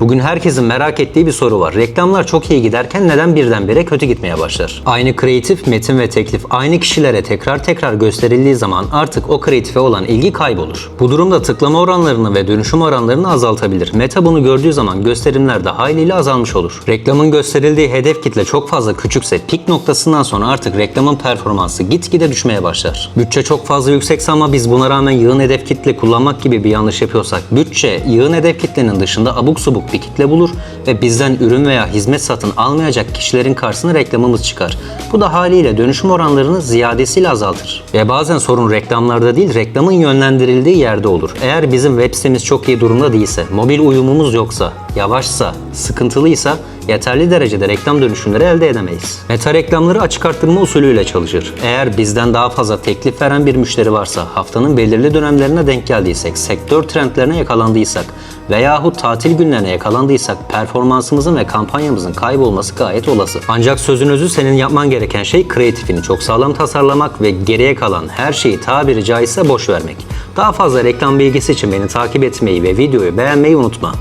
Bugün herkesin merak ettiği bir soru var. Reklamlar çok iyi giderken neden birdenbire kötü gitmeye başlar? Aynı kreatif, metin ve teklif aynı kişilere tekrar tekrar gösterildiği zaman artık o kreatife olan ilgi kaybolur. Bu durumda tıklama oranlarını ve dönüşüm oranlarını azaltabilir. Meta bunu gördüğü zaman gösterimler de haliyle azalmış olur. Reklamın gösterildiği hedef kitle çok fazla küçükse pik noktasından sonra artık reklamın performansı gitgide düşmeye başlar. Bütçe çok fazla yüksekse ama biz buna rağmen yığın hedef kitle kullanmak gibi bir yanlış yapıyorsak bütçe yığın hedef kitlenin dışında abuk subuk bir kitle bulur ve bizden ürün veya hizmet satın almayacak kişilerin karşısına reklamımız çıkar. Bu da haliyle dönüşüm oranlarını ziyadesiyle azaltır. Ve bazen sorun reklamlarda değil reklamın yönlendirildiği yerde olur. Eğer bizim web sitemiz çok iyi durumda değilse, mobil uyumumuz yoksa, yavaşsa, sıkıntılıysa yeterli derecede reklam dönüşümleri elde edemeyiz. Meta reklamları açık arttırma usulüyle çalışır. Eğer bizden daha fazla teklif veren bir müşteri varsa, haftanın belirli dönemlerine denk geldiysek, sektör trendlerine yakalandıysak veyahut tatil günlerine yakalandıysak performansımızın ve kampanyamızın kaybolması gayet olası. Ancak sözün özü senin yapman gereken şey kreatifini çok sağlam tasarlamak ve geriye kalan her şeyi tabiri caizse boş vermek. Daha fazla reklam bilgisi için beni takip etmeyi ve videoyu beğenmeyi unutma.